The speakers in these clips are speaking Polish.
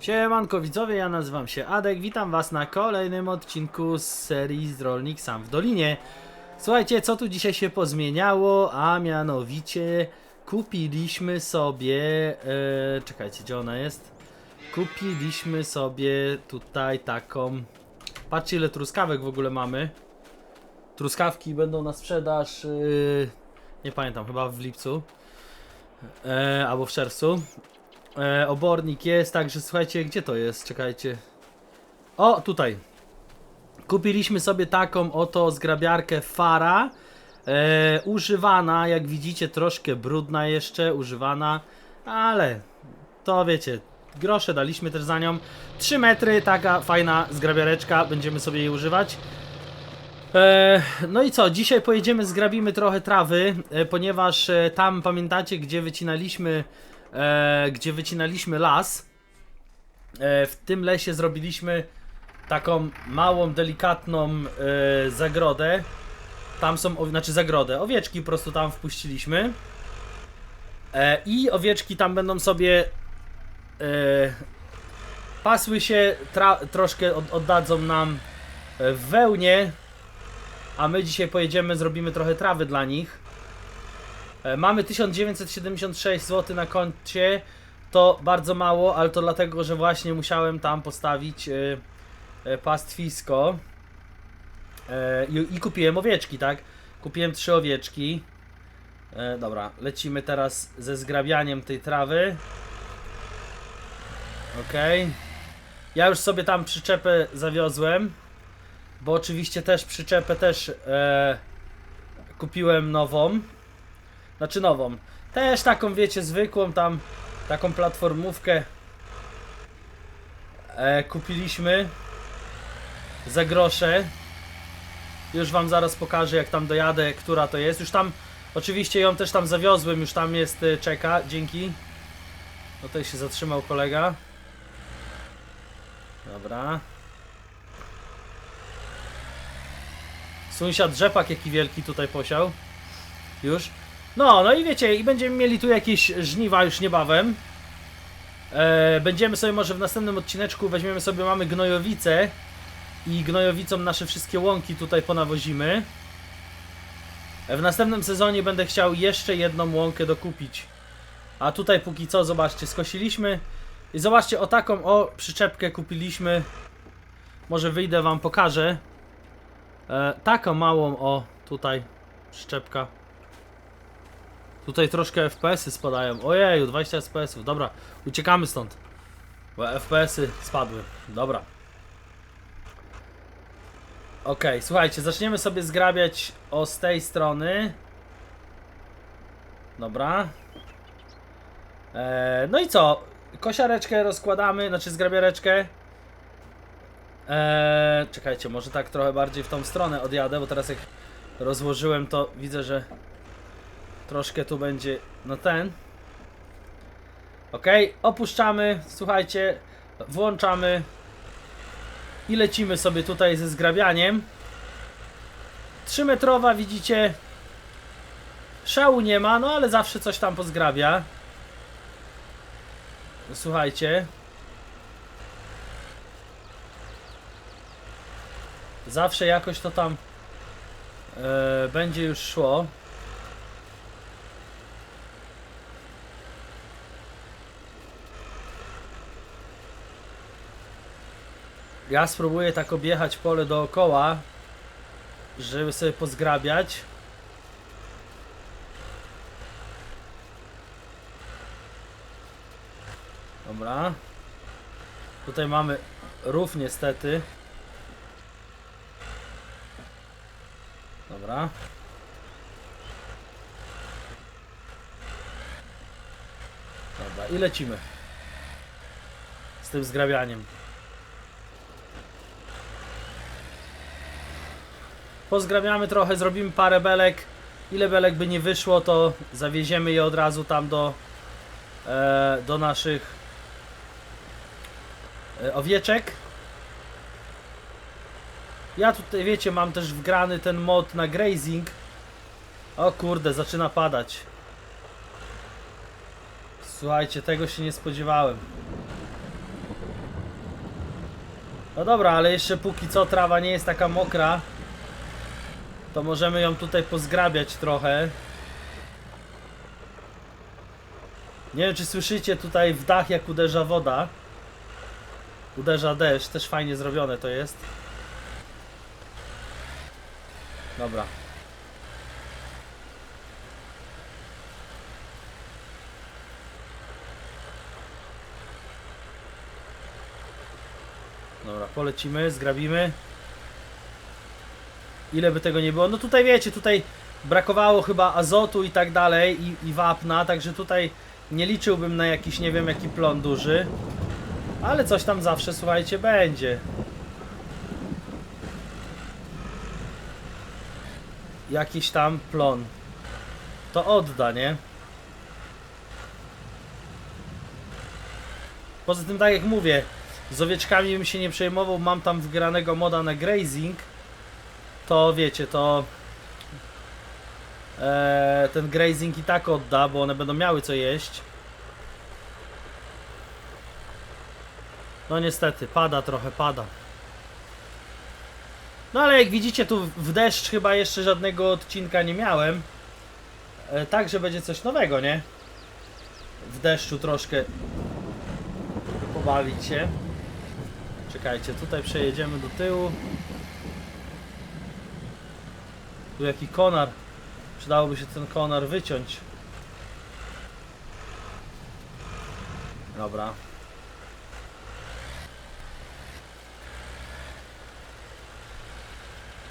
Siemanko widzowie, ja nazywam się Adek, witam was na kolejnym odcinku z serii z Rolnik Sam w Dolinie. Słuchajcie, co tu dzisiaj się pozmieniało, a mianowicie kupiliśmy sobie... E, czekajcie, gdzie ona jest? Kupiliśmy sobie tutaj taką... Patrzcie ile truskawek w ogóle mamy. Truskawki będą na sprzedaż... E, nie pamiętam, chyba w lipcu. E, albo w czerwcu. E, obornik jest, także słuchajcie, gdzie to jest? Czekajcie. O, tutaj. Kupiliśmy sobie taką oto zgrabiarkę Fara. E, używana, jak widzicie, troszkę brudna jeszcze, używana, ale to wiecie, grosze daliśmy też za nią. 3 metry, taka fajna zgrabiareczka, będziemy sobie jej używać. E, no i co, dzisiaj pojedziemy, zgrabimy trochę trawy, e, ponieważ e, tam pamiętacie, gdzie wycinaliśmy, e, gdzie wycinaliśmy las. E, w tym lesie zrobiliśmy taką małą, delikatną e, zagrodę. Tam są, znaczy zagrodę, owieczki po prostu tam wpuściliśmy. E, I owieczki tam będą sobie e, pasły się, troszkę od, oddadzą nam e, w wełnie, a my dzisiaj pojedziemy, zrobimy trochę trawy dla nich. E, Mamy 1976 zł na koncie. To bardzo mało, ale to dlatego, że właśnie musiałem tam postawić e, e, pastwisko. I, kupiłem owieczki, tak? Kupiłem trzy owieczki. Dobra, lecimy teraz ze zgrabianiem tej trawy. Okej. Ja już sobie tam przyczepę zawiozłem. Bo oczywiście też przyczepę też kupiłem nową. Znaczy nową. Też taką wiecie zwykłą tam taką platformówkę e, kupiliśmy za grosze. Już wam zaraz pokażę jak tam dojadę, która to jest. Już tam oczywiście ją też tam zawiozłem, już tam jest e, czeka. Dzięki. No tutaj się zatrzymał kolega. Dobra. Sąsiad rzepak jaki wielki tutaj posiał. Już. No, no i wiecie, i będziemy mieli tu jakieś żniwa już niebawem. E, będziemy sobie może w następnym odcineczku weźmiemy sobie, mamy gnojowice i gnojowicą nasze wszystkie łąki tutaj ponawozimy. E, w następnym sezonie będę chciał jeszcze jedną łąkę dokupić. A tutaj póki co, zobaczcie, skosiliśmy. I zobaczcie, o taką o przyczepkę kupiliśmy. Może wyjdę wam pokażę. E, taką małą, o tutaj przyczepka. Tutaj troszkę FPS-y spadają. Ojeju, 20 FPS-ów. Dobra, uciekamy stąd. Bo FPS-y spadły. Dobra. Okej, słuchajcie, zaczniemy sobie zgrabiać o z tej strony. Dobra. E, no i co? Kosiareczkę rozkładamy, znaczy zgrabiareczkę. Eee, czekajcie, może tak trochę bardziej w tą stronę odjadę, bo teraz jak rozłożyłem to widzę, że troszkę tu będzie, no ten. Ok, opuszczamy, słuchajcie, włączamy i lecimy sobie tutaj ze zgrabianiem. 3 metrowa, widzicie, szału nie ma, no ale zawsze coś tam pozgrabia. Słuchajcie. Zawsze jakoś to tam e, będzie już szło. Ja spróbuję tak objechać pole dookoła, żeby sobie pozgrabiać. Dobra. Tutaj mamy rów niestety. Dobra. Dobra, i lecimy. Z tym zgrabianiem. Pozgrabiamy trochę, zrobimy parę belek. Ile belek by nie wyszło, to zawieziemy je od razu tam do, e, do naszych e, owieczek. Ja tutaj, wiecie, mam też wgrany ten mod na grazing. O kurde, zaczyna padać. Słuchajcie, tego się nie spodziewałem. No dobra, ale jeszcze póki co trawa nie jest taka mokra, to możemy ją tutaj pozgrabiać trochę. Nie wiem, czy słyszycie tutaj w dach, jak uderza woda. Uderza deszcz, też fajnie zrobione to jest. Dobra. Dobra, polecimy, zgrabimy. Ile by tego nie było? No tutaj wiecie, tutaj brakowało chyba azotu i tak dalej i, i wapna, także tutaj nie liczyłbym na jakiś nie wiem jaki plon duży. Ale coś tam zawsze, słuchajcie, będzie. Jakiś tam plon. To odda, nie? Poza tym, tak jak mówię, z owieczkami bym się nie przejmował, mam tam wgranego moda na grazing. To wiecie, to e, ten grazing i tak odda, bo one będą miały co jeść. No niestety, pada trochę, pada. No ale jak widzicie, tu w deszcz chyba jeszcze żadnego odcinka nie miałem. E, Także będzie coś nowego, nie? W deszczu troszkę pobawić się. Czekajcie, tutaj przejedziemy do tyłu. Tu jaki konar. Przydałoby się ten konar wyciąć. Dobra.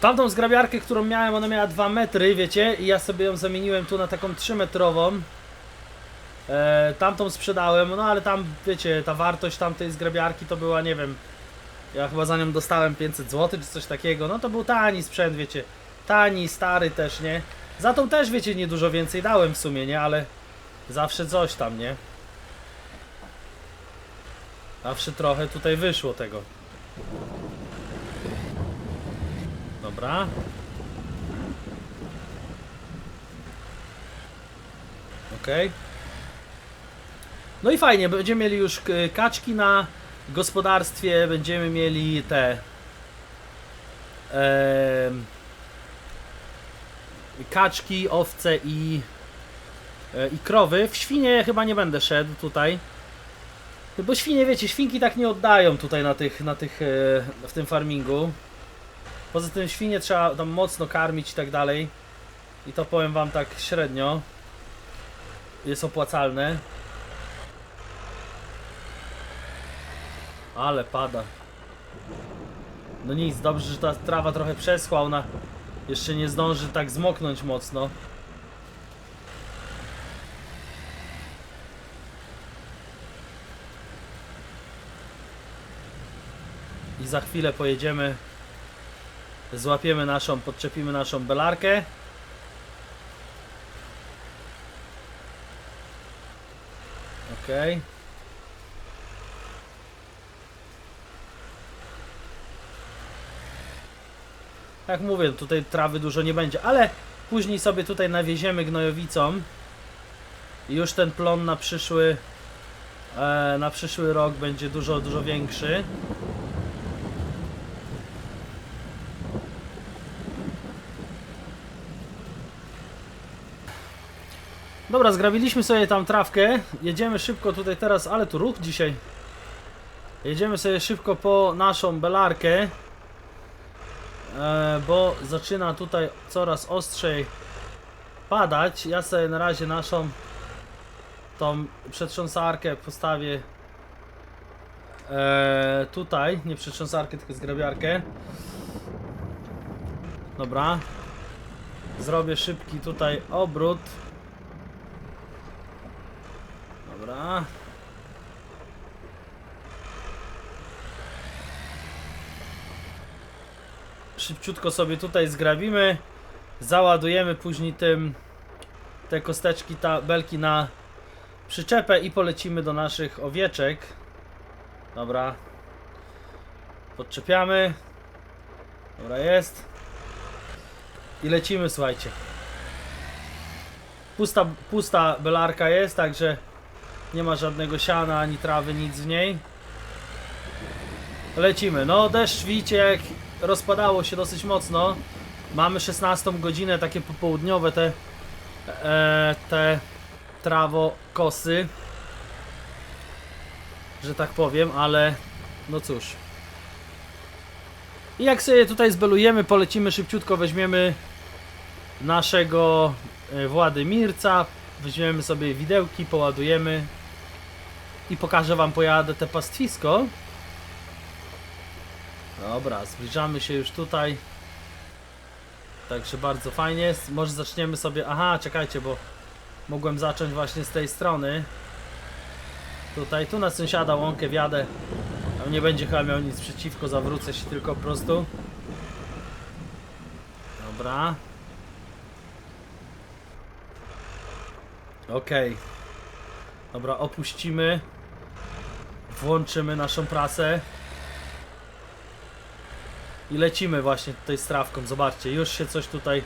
Tamtą zgrabiarkę, którą miałem, ona miała 2 metry, wiecie, i ja sobie ją zamieniłem tu na taką 3 metrową. E, tamtą sprzedałem, no ale tam, wiecie, ta wartość tamtej zgrabiarki to była, nie wiem, ja chyba za nią dostałem 500 zł czy coś takiego, no to był tani sprzęt, wiecie, tani, stary też, nie? Za tą też, wiecie, nie dużo więcej dałem w sumie, nie? Ale zawsze coś tam, nie? Zawsze trochę tutaj wyszło tego. Dobra. Okej. No i fajnie, będziemy mieli już kaczki na gospodarstwie, będziemy mieli te em, kaczki, owce i, e, i krowy. W świnie chyba nie będę szedł tutaj. Bo świnie, wiecie, świnki tak nie oddają tutaj na tych, na tych, e, w tym farmingu. Poza tym świnie trzeba tam mocno karmić i tak dalej. I to powiem wam tak średnio. Jest opłacalne. Ale pada. No nic, dobrze, że ta trawa trochę przeschła, ona jeszcze nie zdąży tak zmoknąć mocno. I za chwilę pojedziemy, złapiemy naszą, podczepimy naszą belarkę. Okej. Jak mówię, tutaj trawy dużo nie będzie, ale później sobie tutaj nawieziemy gnojowicą i już ten plon na przyszły e, na przyszły rok będzie dużo, dużo większy. Dobra, zgrabiliśmy sobie tam trawkę. Jedziemy szybko tutaj teraz, ale tu ruch dzisiaj. Jedziemy sobie szybko po naszą belarkę. E, bo zaczyna tutaj coraz ostrzej padać. Ja sobie na razie naszą tą przetrząsarkę postawię e, tutaj, nie przetrząsarkę, tylko zgrabiarkę. Dobra. Zrobię szybki tutaj obrót. Dobra. Szybciutko sobie tutaj zgrabimy. Załadujemy później tym te kosteczki, ta belki na przyczepę i polecimy do naszych owieczek. Dobra. Podczepiamy. Dobra jest. I lecimy, słuchajcie. Pusta, pusta belarka jest, także nie ma żadnego siana ani trawy, nic w niej. Lecimy. No deszcz widzicie jak rozpadało się dosyć mocno. Mamy 16 godzinę, takie popołudniowe te e, te trawo kosy. Że tak powiem, ale no cóż. I jak sobie tutaj zbelujemy, polecimy szybciutko, weźmiemy naszego e, Władymirca, weźmiemy sobie widełki, poładujemy i pokażę wam, pojadę te pastwisko. Dobra, zbliżamy się już tutaj. Także bardzo fajnie. Może zaczniemy sobie. Aha, czekajcie, bo mogłem zacząć właśnie z tej strony. Tutaj, tu na sąsiada łąkę wjadę. Tam nie będzie chyba miał nic przeciwko, zawrócę się tylko po prostu. Dobra. Okej. Dobra, opuścimy. Włączymy naszą prasę. I lecimy właśnie tutaj z trawką. Zobaczcie, już się coś tutaj.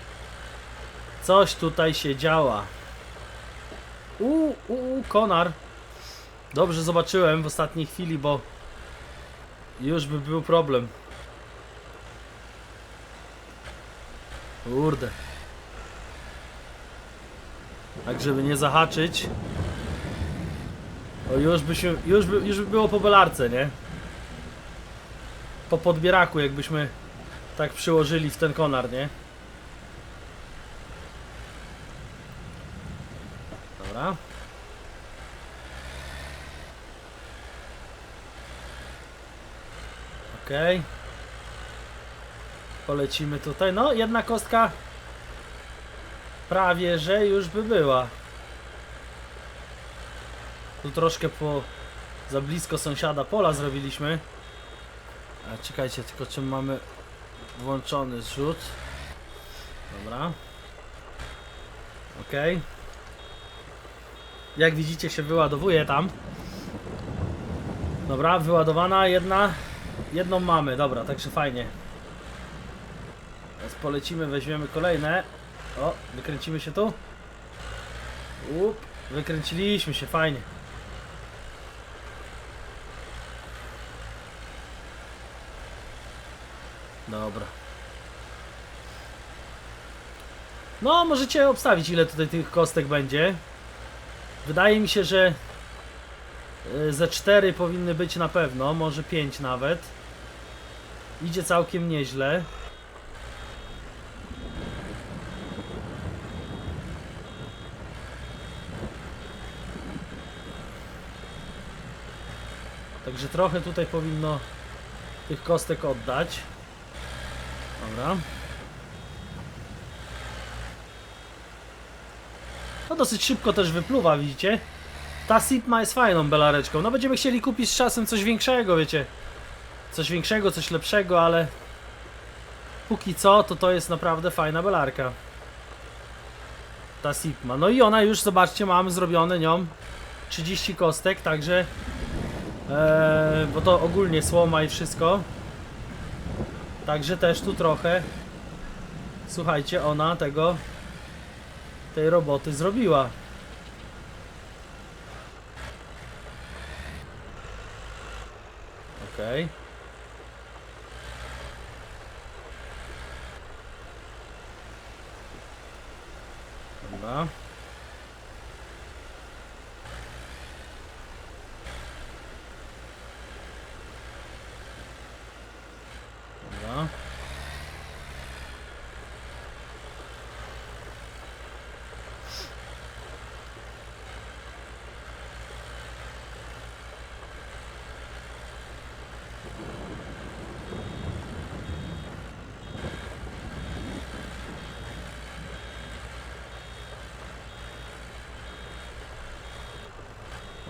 Coś tutaj się działa. Uuu, uu, konar. Dobrze zobaczyłem w ostatniej chwili, bo już by był problem. Kurde. Tak, żeby nie zahaczyć. O, już by się, już by, już by było po belarce, nie? Po podbieraku, jakbyśmy tak przyłożyli w ten konar, nie? Dobra. Okej. Polecimy tutaj. No, jedna kostka prawie, że już by była. Tu troszkę po za blisko sąsiada pola zrobiliśmy. A czekajcie, tylko czym mamy włączony zrzut. Dobra. Okej. Jak widzicie się wyładowuje tam. Dobra, wyładowana jedna. Jedną mamy, dobra, także fajnie. Teraz polecimy, weźmiemy kolejne. O, wykręcimy się tu. Up, wykręciliśmy się, fajnie. Dobra. No, możecie obstawić, ile tutaj tych kostek będzie. Wydaje mi się, że y, ze 4 powinny być na pewno, może 5 nawet. Idzie całkiem nieźle. Także trochę tutaj powinno tych kostek oddać. Dobra. No dosyć szybko też wypluwa, widzicie? Ta Sipma jest fajną belareczką. No będziemy chcieli kupić z czasem coś większego, wiecie? Coś większego, coś lepszego, ale póki co, to to jest naprawdę fajna belarka. Ta Sipma. No i ona już, zobaczcie, mam zrobione nią 30 kostek, także e, bo to ogólnie słoma i wszystko. Także też tu trochę słuchajcie, ona tego tej roboty zrobiła. Okej. Dobra. Dobra.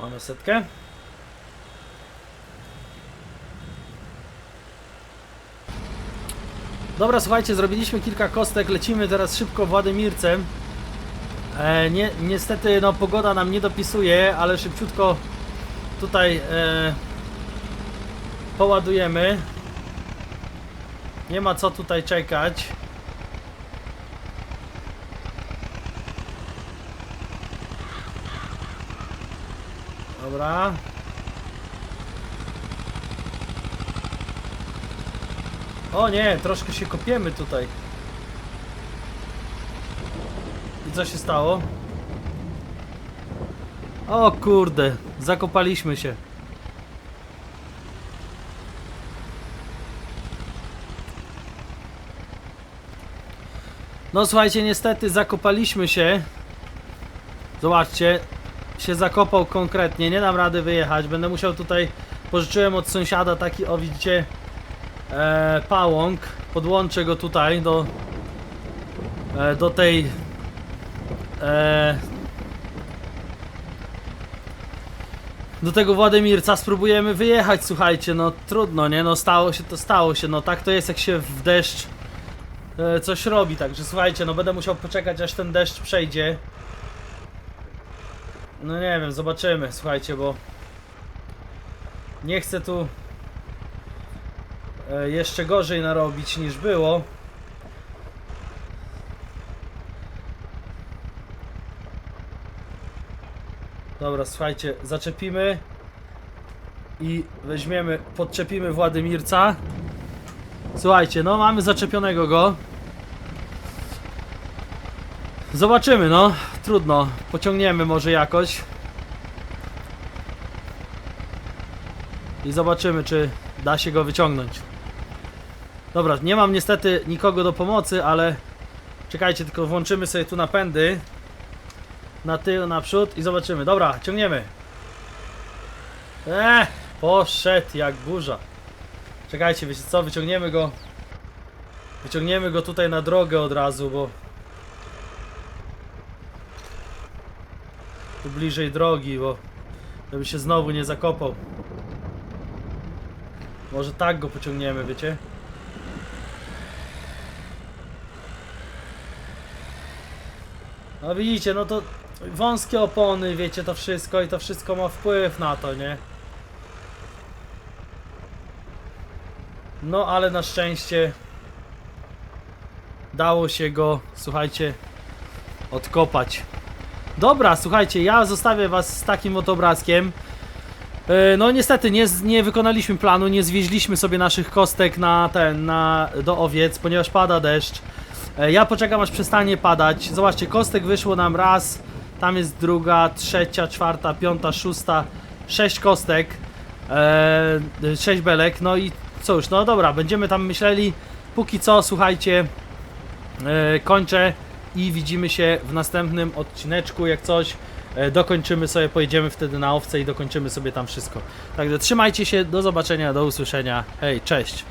Mamy setkę. Dobra, słuchajcie, zrobiliśmy kilka kostek, lecimy teraz szybko Władymircem. E, nie, niestety, no pogoda nam nie dopisuje, ale szybciutko tutaj e, poładujemy. Nie ma co tutaj czekać. Dobra. O nie, troszkę się kopiemy tutaj. I co się stało? O kurde, zakopaliśmy się. No słuchajcie, niestety zakopaliśmy się. Zobaczcie, się zakopał konkretnie, nie dam rady wyjechać. Będę musiał tutaj, pożyczyłem od sąsiada taki, o widzicie, e, pałąk. Podłączę go tutaj do, e, do tej e, do tego Władimirca spróbujemy wyjechać, słuchajcie, no trudno, nie, no stało się to stało się, no tak to jest jak się w deszcz e, coś robi, także słuchajcie, no będę musiał poczekać aż ten deszcz przejdzie. No nie wiem, zobaczymy, słuchajcie, bo nie chcę tu e, jeszcze gorzej narobić niż było. Dobra, słuchajcie, zaczepimy i weźmiemy, podczepimy Władimirca. Słuchajcie, no mamy zaczepionego go. Zobaczymy, no. Trudno. Pociągniemy może jakoś. I zobaczymy, czy da się go wyciągnąć. Dobra, nie mam niestety nikogo do pomocy, ale czekajcie, tylko włączymy sobie tu napędy na tył, naprzód i zobaczymy. Dobra, ciągniemy. Eee, poszedł jak burza. Czekajcie, wiecie co, wyciągniemy go. Wyciągniemy go tutaj na drogę od razu, bo tu bliżej drogi, bo żeby się znowu nie zakopał. Może tak go pociągniemy, wiecie? No widzicie, no to wąskie opony, wiecie, to wszystko i to wszystko ma wpływ na to, nie? No ale na szczęście dało się go, słuchajcie, odkopać. Dobra, słuchajcie, ja zostawię was z takim oto obrazkiem. E, No niestety nie, nie wykonaliśmy planu, nie zwieźliśmy sobie naszych kostek na ten, na, do owiec, ponieważ pada deszcz. E, Ja poczekam aż przestanie padać. Zobaczcie, kostek wyszło nam raz, tam jest druga, trzecia, czwarta, piąta, szósta, sześć kostek, e, sześć belek, no i cóż, no dobra, będziemy tam myśleli. Póki co, słuchajcie, e, kończę i widzimy się w następnym odcineczku, jak coś. E, dokończymy sobie, pojedziemy wtedy na owce i dokończymy sobie tam wszystko. Także trzymajcie się, do zobaczenia, do usłyszenia. Hej, cześć!